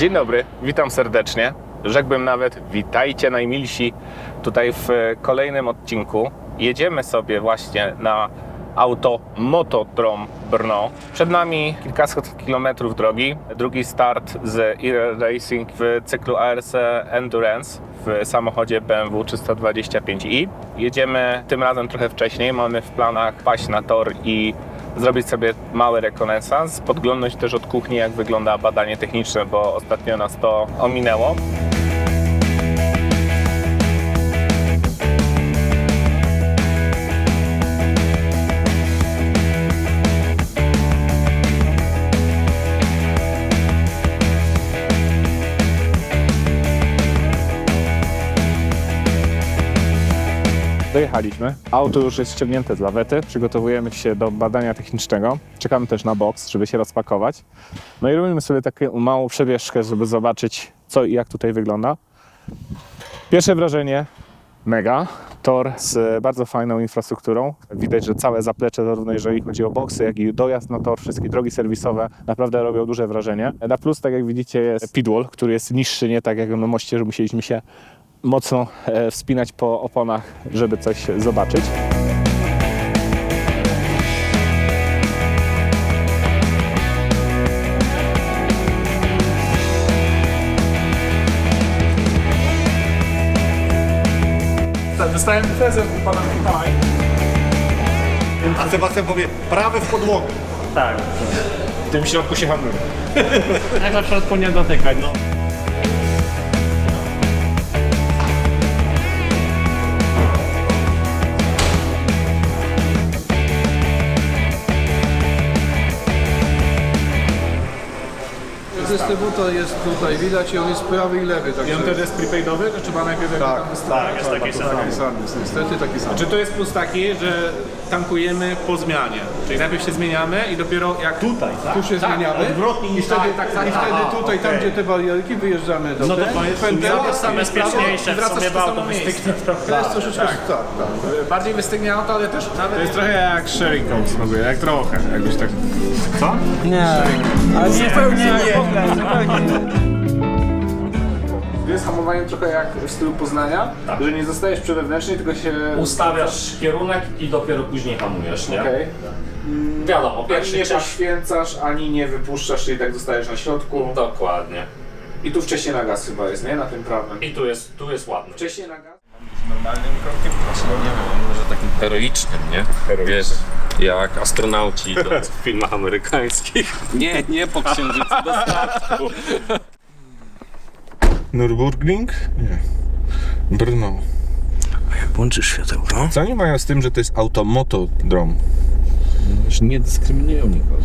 Dzień dobry, witam serdecznie. Rzekłbym nawet witajcie najmilsi tutaj w kolejnym odcinku. Jedziemy sobie właśnie na auto Motodrom Brno. Przed nami kilkaset kilometrów drogi. Drugi start z e Racing w cyklu ARC Endurance w samochodzie BMW 325i. Jedziemy tym razem trochę wcześniej. Mamy w planach paść na tor i zrobić sobie mały rekonesans, podglądnąć też od kuchni, jak wygląda badanie techniczne, bo ostatnio nas to ominęło. Dojechaliśmy. Auto już jest ściągnięte z lawety. Przygotowujemy się do badania technicznego. Czekamy też na boks, żeby się rozpakować. No i robimy sobie taką małą przebieszkę, żeby zobaczyć, co i jak tutaj wygląda. Pierwsze wrażenie mega. Tor z bardzo fajną infrastrukturą. Widać, że całe zaplecze, zarówno jeżeli chodzi o boksy, jak i dojazd na tor, wszystkie drogi serwisowe naprawdę robią duże wrażenie. Na plus, tak jak widzicie, jest pitwall, który jest niższy, nie tak jak na moście, że musieliśmy się mocno e, wspinać po oponach, żeby coś zobaczyć. Dostałem prezent u pana Mikołaj. A Sebastian powie prawy w podłogę. Tak. W tym środku się handluje. Jak na przykład powinien dotykać, no. Dystrybutor jest tutaj, widać i on jest prawy i lewy, także... I on wtedy jest prepaidowy, że trzeba najpierw jak Tak, Tak, jest taki sam. taki sam jest, niestety taki sam. Czy to jest plus taki, że tankujemy po zmianie? Czyli najpierw się zmieniamy i dopiero jak tutaj, tak? Tu się zmieniamy i wtedy, tak, tak, i tak. wtedy Aha, tutaj, tam okej. gdzie te barierki, wyjeżdżamy do No to to jest pęteł, to bezpieczniejsze, w sumie bo auto wystygnie trochę. to jest troszeczkę, tak, tak. Bardziej wystygnie auto, ale też nawet... To jest trochę jak Sherry Coke smakuje, jak trochę, jakbyś tak... Co? Zupełnie nie. Zupełnie nie. Jest hamowanie trochę jak w stylu Poznania, że nie zostajesz przy wewnętrznej, tylko się... Ustawiasz kierunek i dopiero później hamujesz, nie? Okej. Wiadomo, Ani pierwszy nie czas... poświęcasz, ani nie wypuszczasz, czyli tak zostajesz na środku. Dokładnie. I tu wcześniej na gaz chyba jest, nie? Na tym prawym. I tu jest, tu jest ładny. Wcześniej na gaz? może takim heroicznym, nie? Wiesz, jak astronauci to w filmach amerykańskich. Nie, nie po księżycu, do statku. Nürburgring? Nie. Brno. Włączysz światełko. Co oni mają z tym, że to jest automotodrom? Już nie dyskryminują nikogo.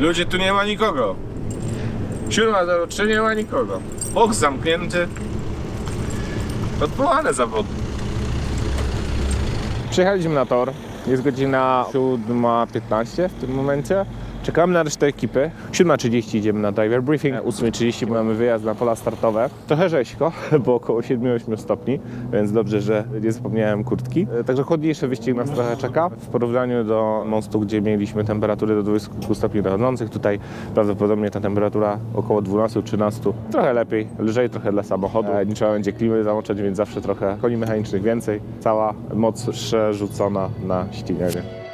Ludzie, tu nie ma nikogo. Siódma do trzy nie ma nikogo. Boks zamknięty. Odwołane zawody. Przyjechaliśmy na tor. Jest godzina 7.15 w tym momencie. Czekamy na resztę ekipy. 7.30 idziemy na driver briefing. 8.30 mamy wyjazd na pola startowe. Trochę rzeźko, bo około 7-8 stopni, więc dobrze, że nie zapomniałem kurtki. E, Także chłodniejszy wyścig nas trochę czeka. W porównaniu do mostu, gdzie mieliśmy temperatury do 20 stopni dochodzących, tutaj prawdopodobnie ta temperatura około 12-13. Trochę lepiej, lżej trochę dla samochodu. E, Nie trzeba będzie klimy zamoczać, więc zawsze trochę koni mechanicznych więcej. Cała moc przerzucona na ściganie.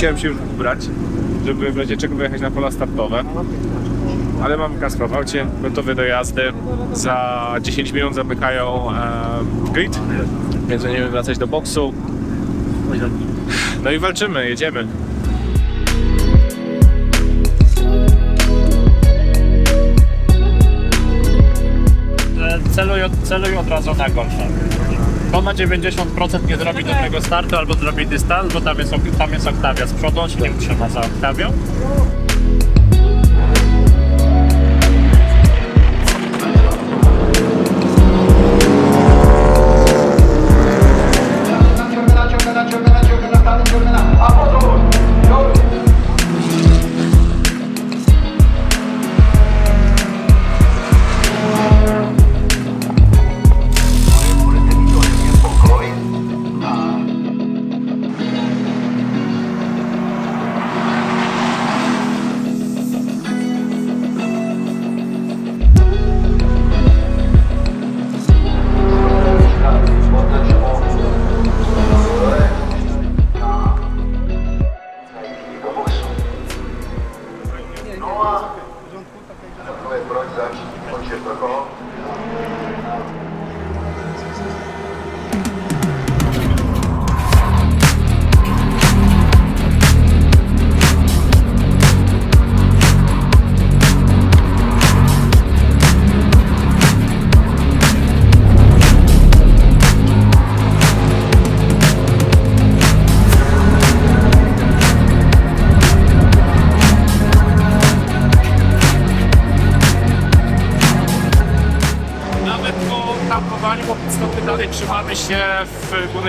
musiałem się już ubrać, żeby w razie czego wyjechać na pola startowe. Ale mamy kas w aucie, gotowy do jazdy. Za 10 minut zamykają e, grid, więc będziemy wracać do boksu. No i walczymy, jedziemy. E, celuj, celuj od razu na golfa. To na 90% nie zrobi dobrego startu albo zrobi dystans, bo tam jest, tam jest oktawia z przodu, on się nie utrzyma za oktawią.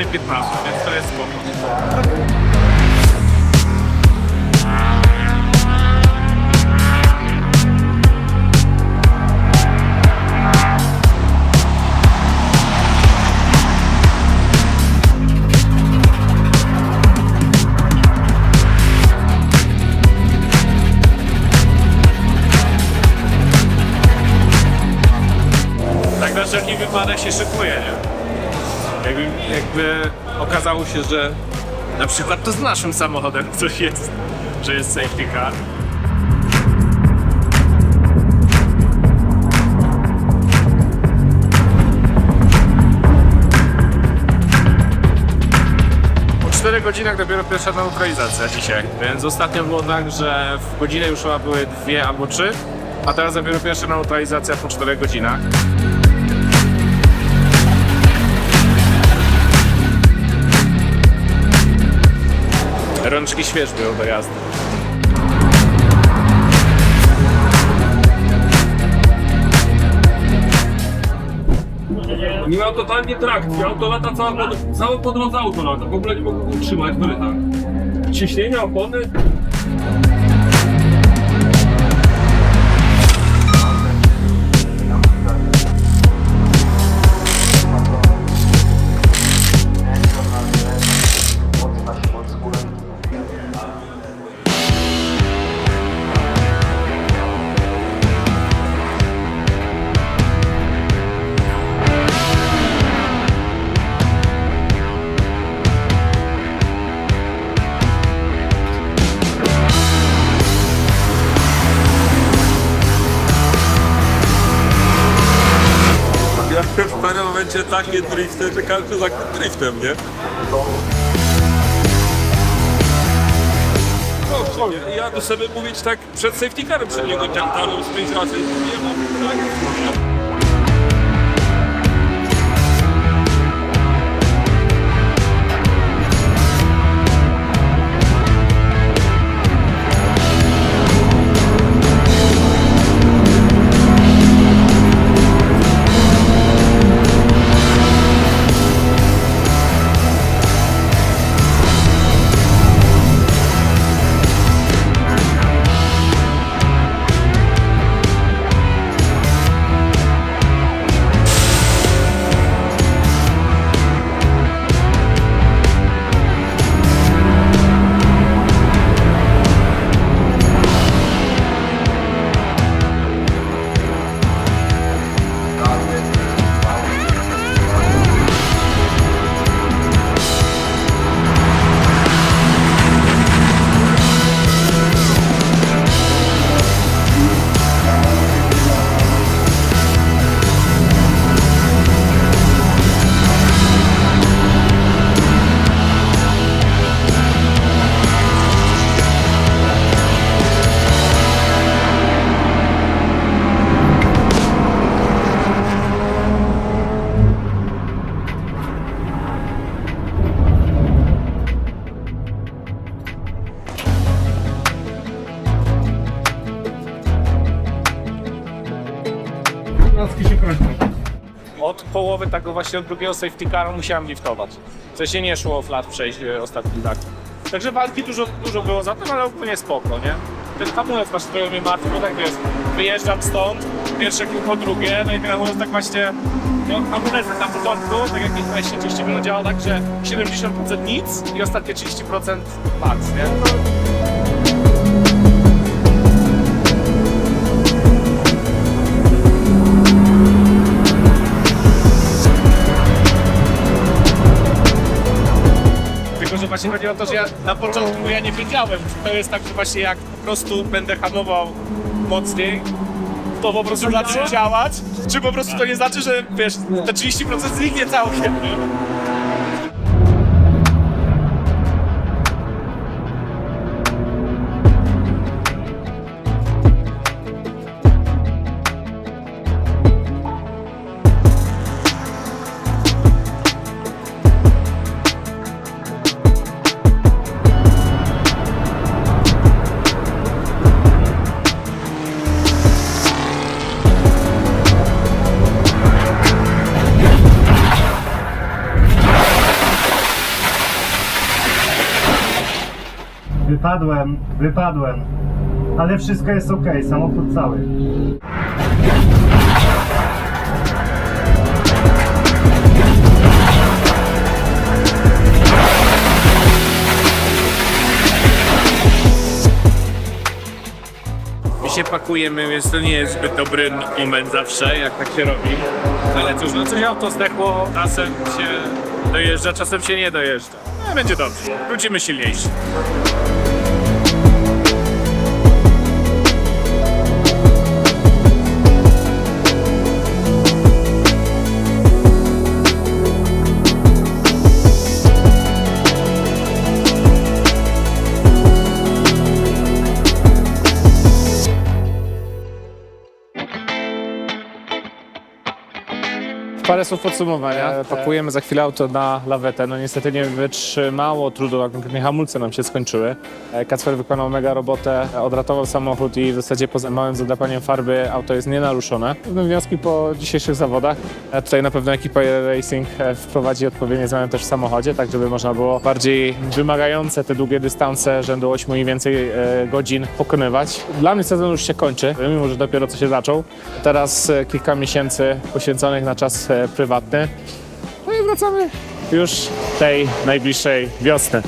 12.15, więc to jest spoko. Tak na wszelki wypadek się szykuje, nie? Jakby, jakby okazało się, że na przykład to z naszym samochodem coś jest, że jest safety car. Po 4 godzinach dopiero pierwsza neutralizacja dzisiaj, więc ostatnio było tak, że w godzinę już chyba były dwie albo trzy, a teraz dopiero pierwsza neutralizacja po 4 godzinach. Rączki śwież były do jazdy. Nie miał totalnie trakcji, auto lata cała pod, całe po drodze auto lata, w ogóle nie mogło utrzymać w rytach. Ciśnienia, opony. Momencie takie drifty, że każdy za driftem, nie? No, co, ja to sobie mówić tak przed safety carem przed niego ciągnąłem z pięć razy. Nie mam tak. Od połowy tego właśnie od drugiego safety caru musiałem liftować. W sensie nie szło flat przejść e, ostatni tak. Także walki dużo, dużo było za tym, ale ogólnie spoko, nie? Ten hamulec właśnie trochę mnie martwi, bo tak jest, wyjeżdżam stąd, pierwsze kółko drugie, no i ten hamulec tak właśnie, no hamulec na początku, tak jak właśnie oczywiście było działał tak, że 70% nic i ostatnie 30% max, nie? Właśnie chodzi o to, że ja na początku ja nie wiedziałem, to jest tak, że właśnie jak po prostu będę hamował mocniej, to po prostu zacznie działać, czy po prostu to nie znaczy, że wiesz, te 30% zniknie całkiem. Wypadłem, wypadłem. Ale wszystko jest ok, samochód cały. My się pakujemy, więc to nie jest zbyt dobry moment zawsze, jak tak się robi. Ale cóż, no coś auto zdechło, czasem się dojeżdża, czasem się nie dojeżdża. No, będzie dobrze, wrócimy silniejsi. Parę słów podsumowania. Pakujemy za chwilę auto na lawetę. No niestety nie wytrzymało trudu, a konkretnie hamulce nam się skończyły. E, Kacper wykonał mega robotę, odratował samochód i w zasadzie poza małym zadrapaniem farby auto jest nienaruszone. Pewne wnioski po dzisiejszych zawodach. E, Tutaj na pewno ekipa Racing e, wprowadzi odpowiednie zmiany też w samochodzie, tak żeby można było bardziej wymagające te długie dystanse rzędu 8 i więcej e, godzin pokonywać. Dla mnie sezon już się kończy, mimo że dopiero co się zaczął. Teraz e, kilka miesięcy poświęconych na czas e, prywatny. No i wracamy już tej najbliższej wiosny.